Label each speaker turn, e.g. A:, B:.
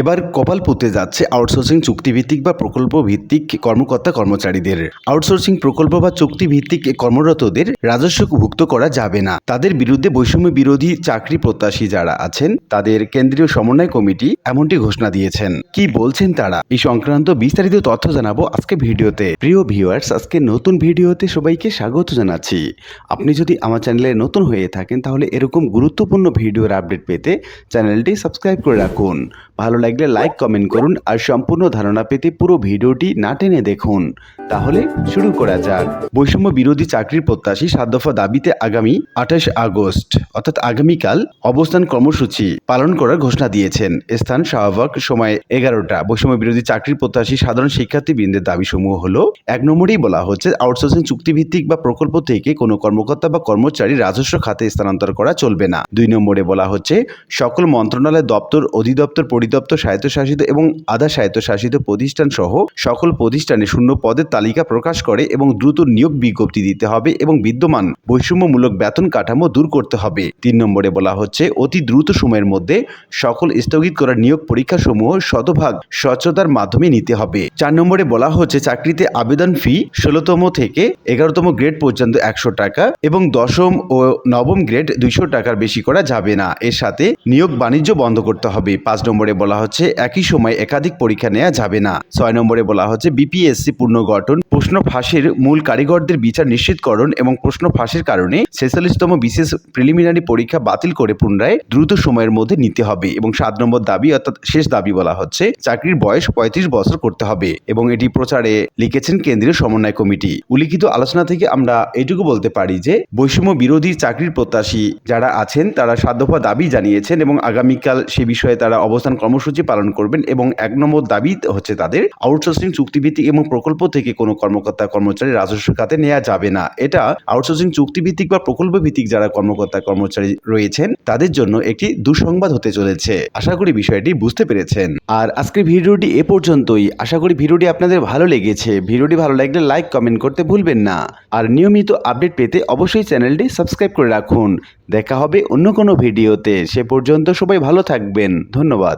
A: এবার কপাল পুঁতে যাচ্ছে আউটসোর্সিং চুক্তিভিত্তিক বা প্রকল্প ভিত্তিক কর্মকর্তা কর্মচারীদের। আউটসোর্সিং প্রকল্প বা চুক্তিভিত্তিক কর্মরতদের রাজস্ব ভুক্ত করা যাবে না। তাদের বিরুদ্ধে বৈষম্য বিরোধী চাকরি প্রত্যাশী যারা আছেন, তাদের কেন্দ্রীয় সমন্বয় কমিটি এমনটি ঘোষণা দিয়েছেন। কি বলছেন তারা? এই সংক্রান্ত বিস্তারিত তথ্য জানাব আজকে ভিডিওতে। প্রিয় ভিউয়ার্স আজকে নতুন ভিডিওতে সবাইকে স্বাগত জানাচ্ছি। আপনি যদি আমার চ্যানেলে নতুন হয়ে থাকেন, তাহলে এরকম গুরুত্বপূর্ণ ভিডিওর আপডেট পেতে চ্যানেলটি সাবস্ক্রাইব করে রাখুন। ভালো লাগলে লাইক কমেন্ট করুন আর সম্পূর্ণ ধারণা পেতে পুরো ভিডিওটি না টেনে দেখুন। তাহলে শুরু করা যাক। বৈষম্য বিরোধী চাকরির প্রত্যাশী সাত দফা দাবিতে আগামী আঠাশ আগস্ট, অর্থাৎ আগামীকাল অবস্থান কর্মসূচি পালন করার ঘোষণা দিয়েছেন। স্থান শাহবাগ সময় এগারোটা। বৈষম্য বিরোধী চাকরির প্রত্যাশী সাধারণ শিক্ষার্থীবৃন্দের দাবিসমূহ হলো, এক নম্বরেই বলা হচ্ছে আউটসোর্সিং চুক্তিভিত্তিক বা প্রকল্প থেকে কোনো কর্মকর্তা বা কর্মচারী রাজস্ব খাতে স্থানান্তর করা চলবে না। দুই নম্বরে বলা হচ্ছে, সকল মন্ত্রণালয় দপ্তর, অধিদপ্তর, পরিদপ্তর স্বায়ত্তশাসিত এবং আধা স্বায়ত্তশাসিত প্রতিষ্ঠান সহ সকল প্রতিষ্ঠানে শূন্য পদের তালিকা প্রকাশ করে এবং দ্রুত নিয়োগ বিজ্ঞপ্তি দিতে হবে এবং বিদ্যমান বৈষম্যমূলক বেতন কাঠামো দূর করতে হবে। তিন নম্বরে বলা হচ্ছে, অতি দ্রুত সময়ের মধ্যে সকল স্থগিত করা নিয়োগ পরীক্ষা সমূহ শতভাগ স্বচ্ছতার মাধ্যমে নিতে হবে। চার নম্বরে বলা হচ্ছে, চাকরিতে আবেদন ফি ষোলোতম থেকে এগারোতম গ্রেড পর্যন্ত একশো টাকা এবং দশম ও নবম গ্রেড দুইশো টাকার বেশি করা যাবে না। এর সাথে নিয়োগ বাণিজ্য বন্ধ করতে হবে। পাঁচ নম্বরে বলা হচ্ছে, একই সময় একাধিক পরীক্ষা নেওয়া যাবে না। ছয় নম্বরে বলা হচ্ছে, বিপিএসসি পুনর্গঠন, প্রশ্ন ফাঁসের মূল কারিগরদের বিচার নিশ্চিতকরণ এবং প্রশ্ন ফাঁসের কারণে ছেচল্লিশতম বিশেষ প্রিলিমিনারি পরীক্ষা বাতিল করে পুনরায় দ্রুত সময়ের মধ্যে নিতে হবে। এবং সাত নম্বর দাবি, অর্থাৎ শেষ দাবি বলা হচ্ছে, চাকরির বয়স পঁয়ত্রিশ বছর করতে হবে। এবং এটি প্রচারে লিখেছেন কেন্দ্রীয় সমন্বয় কমিটি। উল্লিখিত আলোচনা থেকে আমরা এটুকু বলতে পারি যে, বৈষম্য বিরোধী চাকরির প্রত্যাশী যারা আছেন, তারা সাধ্যপা দাবি জানিয়েছেন এবং আগামীকাল সে বিষয়ে তারা অবস্থান কর্মসূচি পালন করবেন এবং এক নম্বর দাবি হচ্ছে তাদের আউটসোর্সিং চুক্তিভিত্তিক এবং প্রকল্প থেকে কোনো কর্মকর্তা কর্মচারী রাজস্ব খাতে নেওয়া যাবে না। এটা আউটসোর্সিং চুক্তিভিত্তিক বা প্রকল্প ভিত্তিক যারা কর্মকর্তা কর্মচারী রয়েছেন, তাদের জন্য একটি দুঃসংবাদ হতে চলেছে। আশা করি বিষয়টি বুঝতে পেরেছেন। আর আজকের ভিডিওটি এ পর্যন্তই। আশা করি ভিডিওটি আপনাদের ভালো লেগেছে। ভিডিওটি ভালো লাগলে লাইক কমেন্ট করতে ভুলবেন না। আর নিয়মিত আপডেট পেতে অবশ্যই চ্যানেলটি সাবস্ক্রাইব করে রাখুন। দেখা হবে অন্য কোনো ভিডিওতে। সে পর্যন্ত সবাই ভালো থাকবেন। ধন্যবাদ।